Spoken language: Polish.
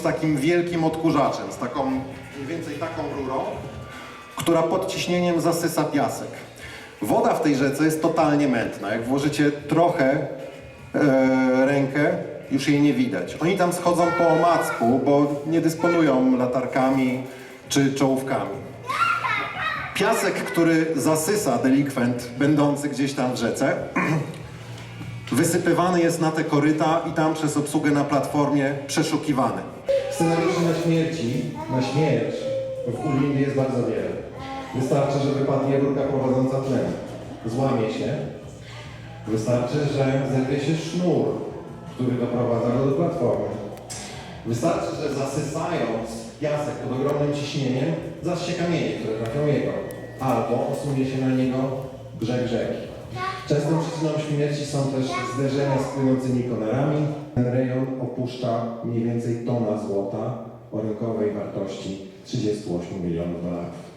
takim wielkim odkurzaczem, z taką mniej więcej taką rurą, która pod ciśnieniem zasysa piasek. Woda w tej rzece jest totalnie mętna. Jak włożycie trochę e, rękę, już jej nie widać. Oni tam schodzą po omacku, bo nie dysponują latarkami czy czołówkami. Piasek, który zasysa delikwent będący gdzieś tam w rzece, wysypywany jest na te koryta i tam przez obsługę na platformie przeszukiwany. Scenariuszy na śmierci, na śmierć w Ulimie jest bardzo wiele. Wystarczy, że wypadnie rurka prowadząca tlen, złamie się. Wystarczy, że zerwie się sznur, który doprowadza go do platformy. Wystarczy, że zasysając piasek pod ogromnym ciśnieniem, zasie kamienie, które trafią jego, albo osunie się na niego brzeg rzeki. Częstą przyczyną śmierci są też zderzenia z płynącymi konarami. Ten rejon opuszcza mniej więcej tona złota o rynkowej wartości 38 milionów dolarów.